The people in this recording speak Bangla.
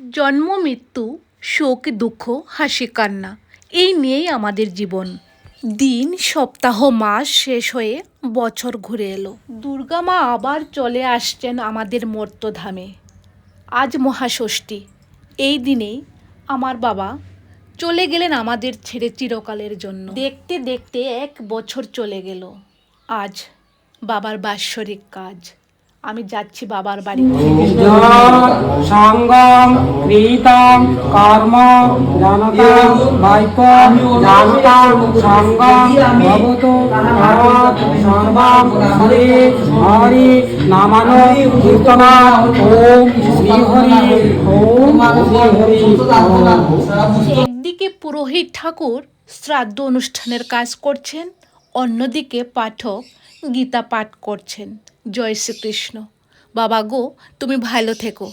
জন্ম, মৃত্যু, শোক, দুঃখ, হাসি, কান্না, এই নিয়েই আমাদের জীবন। দিন, সপ্তাহ, মাস শেষ হয়ে বছর ঘুরে এলো। দুর্গা মা আবার চলে আসছেন আমাদের মর্তধামে। আজ মহাষষ্ঠী। এই দিনেই আমার বাবা চলে গেলেন আমাদের ছেড়ে চিরকালের জন্য। দেখতে দেখতে এক বছর চলে গেল। আজ বাবার বাৎসরিক কাজ। আমি যাচ্ছি বাবার বাড়িতে। সঙ্গম প্রীতম কর্ম জানতাম বাক্য জানতাম সঙ্গম ভবতু ভরত সর্বম হরি হরি নামানো কীর্তনা ওম শ্রী ওম শ্রী একদিকে পুরোহিত ঠাকুর শ্রাদ্ধ অনুষ্ঠানের কাজ করছেন অন্যদিকে পাঠক গীতা পাঠ করছেন। জয় শ্রীকৃষ্ণ। বাবা গো তুমি ভালো থেকো।